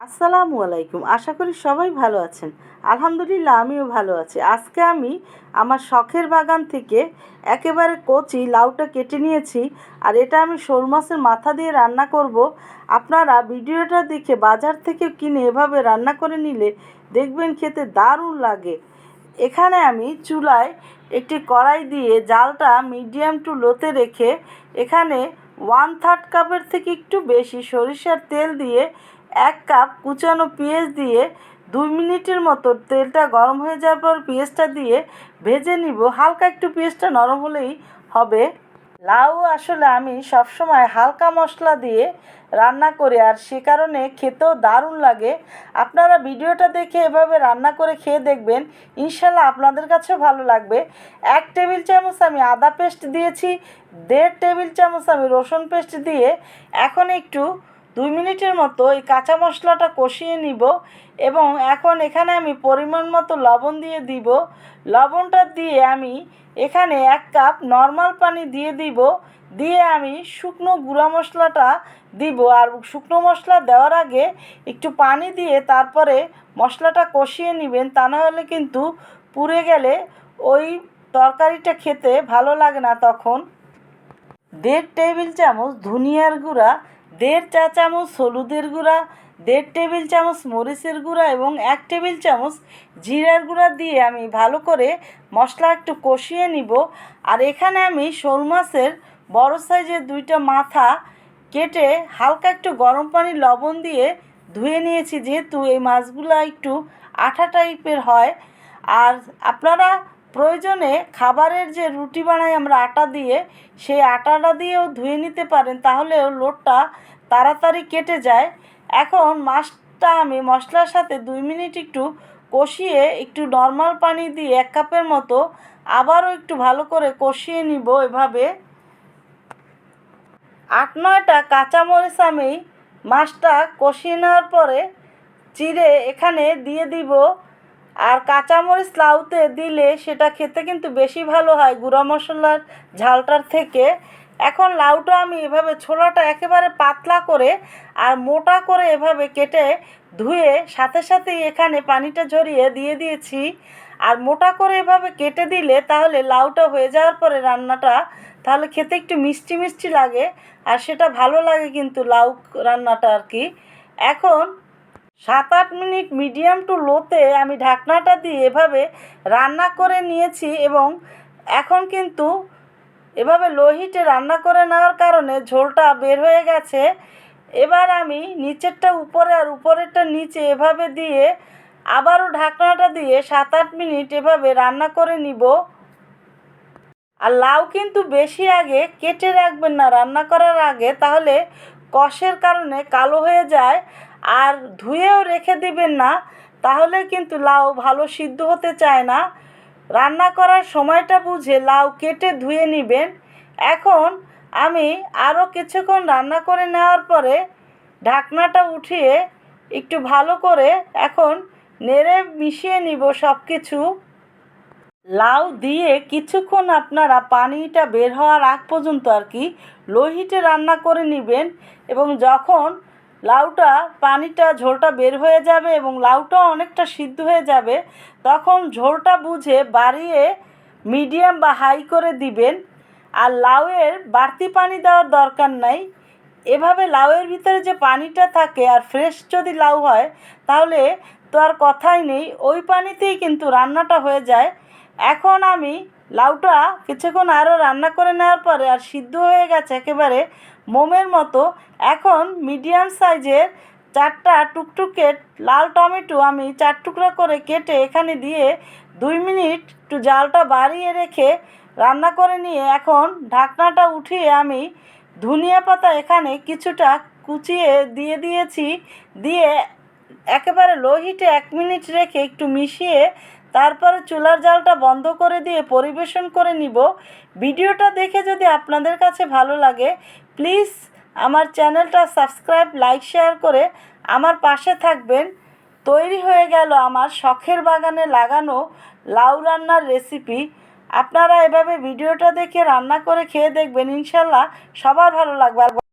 আসসালামু আলাইকুম। আশা করি সবাই ভালো আছেন। আলহামদুলিল্লাহ, আমিও ভালো আছি। আজকে আমি আমার শখের বাগান থেকে একেবারে কচি লাউটা কেটে নিয়েছি আর এটা আমি শোল মাছের মাথা দিয়ে রান্না করব। আপনারা ভিডিওটা দেখে বাজার থেকে কিনে এভাবে রান্না করে নিলে দেখবেন খেতে দারুণ লাগে। এখানে আমি চুলায় একটি কড়াই দিয়ে জালটা মিডিয়াম টু লোতে রেখে এখানে ওয়ান থার্ড কাপের থেকে একটু বেশি সরিষার তেল দিয়ে এক কাপ কুচানো পেঁয়াজ দিয়ে দুই মিনিটের মতো তেলটা গরম হয়ে যাওয়ার পর পেঁয়াজটা দিয়ে ভেজে নিব। হালকা একটু পেঁয়াজটা নরম হলেই হবে। লাউ আসলে আমি সবসময় হালকা মশলা দিয়ে রান্না করি আর সে কারণে খেতেও দারুণ লাগে। আপনারা ভিডিওটা দেখে এভাবে রান্না করে খেয়ে দেখবেন। ইনশাল্লাহ আপনাদের কাছেও ভালো লাগবে। এক টেবিল চামচ আমি আদা পেস্ট দিয়েছি, দেড় টেবিল চামচ আমি রসুন পেস্ট দিয়ে এখন একটু দুই মিনিটের মতো এই কাঁচা মশলাটা কষিয়ে নিব এবং এখন এখানে আমি পরিমাণ মতো লবণ দিয়ে দিব। লবণটা দিয়ে আমি এখানে এক কাপ নর্মাল পানি দিয়ে দিব। দিয়ে আমি শুকনো গুঁড়া মশলাটা দিব আর শুকনো মশলা দেওয়ার আগে একটু পানি দিয়ে তারপরে মশলাটা কষিয়ে নেবেন। তা নাহলে কিন্তু পুড়ে গেলে ওই তরকারিটা খেতে ভালো লাগে না তখন। দেড় টেবিল চামচ ধনিয়ার গুঁড়া দেড় চা চামচ হলুদের গুঁড়া, দেড় টেবিল চামচ মরিচের গুঁড়া এবং এক টেবিল চামচ জিরার গুঁড়া দিয়ে আমি ভালো করে মশলা একটু কষিয়ে নিব। আর এখানে আমি শোল মাছের বড় সাইজের দুইটা মাথা কেটে হালকা একটু গরম পানি লবণ দিয়ে ধুয়ে নিয়েছি, যেহেতু এই মাছগুলো একটু আঠা টাইপের হয়। আর আপনারা প্রয়োজনে খাবারের যে রুটি বানাই আমরা আটা দিয়ে, সেই আটাটা দিয়েও ধুয়ে নিতে পারেন, তাহলেও লোটটা তাড়াতাড়ি কেটে যায়। এখন মাছটা আমি মশলার সাথে দুই মিনিট একটু কষিয়ে একটু নর্মাল পানি দিয়ে এক কাপের মতো আবারও একটু ভালো করে কষিয়ে নিব এভাবে। আট নয়টা কাঁচামরিচ আমি মাছটা কষিয়ে নেওয়ার পরে চিড়ে এখানে দিয়ে দিব আর কাঁচামরিচ লাউতে দিলে সেটা খেতে কিন্তু বেশি ভালো হয়। গুঁড়া মশলার ঝালটার থেকে। এখন লাউটা আমি এভাবে ছোলাটা একেবারে পাতলা করে আর মোটা করে এভাবে কেটে ধুয়ে সাথে সাথেই এখানে পানিটা ঝরিয়ে দিয়ে দিয়েছি। আর মোটা করে এভাবে কেটে দিলে তাহলে লাউটা হয়ে যাওয়ার পরে রান্নাটা তাহলে খেতে একটু মিষ্টি মিষ্টি লাগে। আর সেটা ভালো লাগে কিন্তু লাউ রান্নাটা আর কি। এখন সাত আট মিনিট মিডিয়াম টু লোতে আমি ঢাকনাটা দিয়ে এভাবে রান্না করে নিয়েছি এবং এখন কিন্তু এভাবে লো হিটে রান্না করে নেওয়ার কারণে ঝোলটা বের হয়ে গেছে। এবার আমি নিচেরটা উপরে আর উপরেরটা নিচে এভাবে দিয়ে আবারও ঢাকনাটা দিয়ে সাত আট মিনিট এভাবে রান্না করে নিব। আর লাউ কিন্তু বেশি আগে কেটে রাখবেন না, রান্না করার আগে, তাহলে কষের কারণে কালো হয়ে যায়। আর ধুয়েও রেখে দিবেন না, তাহলে কিন্তু লাউ ভালো সিদ্ধ হতে চায় না। রান্না করার সময়টা বুঝে লাউ কেটে ধুয়ে নেবেন। এখন আমি আরও কিছুক্ষণ রান্না করে নেওয়ার পরে ঢাকনাটা উঠিয়ে একটু ভালো করে এখন নেড়ে মিশিয়ে নিব সব কিছু লাউ দিয়ে কিছুক্ষণ আপনারা পানিটা বের হওয়ার আগ পর্যন্ত আর কি লো হিটে রান্না করে নেবেন এবং যখন লাউটা, পানিটা, ঝোলটা বের হয়ে যাবে এবং লাউটাও অনেকটা সিদ্ধ হয়ে যাবে, তখন ঝোলটা বুঝে বাড়িয়ে মিডিয়াম বা হাই করে দিবেন। আর লাউয়ের বাড়তি পানি দেওয়ার দরকার নাই। এভাবে লাউয়ের ভিতরে যে পানিটা থাকে আর ফ্রেশ যদি লাউ হয়, তাহলে তো আর কথাই নেই। ওই পানিতেই কিন্তু রান্নাটা হয়ে যায়। এখন আমি লাউটা কিছুক্ষণ আরও রান্না করে নেওয়ার পরে আর সিদ্ধ হয়ে গেছে একেবারে মোমের মতো, এখন মিডিয়াম সাইজের চারটা টুকটুকে লাল টমেটো আমি চার টুকরা করে কেটে এখানে দিয়ে দুই মিনিট একটু জালটা বাড়িয়ে রেখে রান্না করে নিয়ে এখন ঢাকনাটা উঠিয়ে আমি ধনিয়া পাতা এখানে কিছুটা কুচিয়ে দিয়ে দিয়েছি, দিয়ে একেবারে লো হিটে এক মিনিট রেখে একটু মিশিয়ে তারপরে চুলার জালটা বন্ধ করে দিয়ে পরিবেশন করে নিব। ভিডিওটা দেখে যদি আপনাদের কাছে ভালো লাগে প্লিজ আমার চ্যানেলটা সাবস্ক্রাইব লাইক শেয়ার করে আমার পাশে থাকবেন। তৈরি হয়ে গেল আমার শখের বাগানে লাগানো লাউ রান্নার রেসিপি আপনারা এভাবে ভিডিওটা দেখে রান্না করে খেয়ে দেখবেন, ইনশাল্লাহ সবার ভালো লাগবে।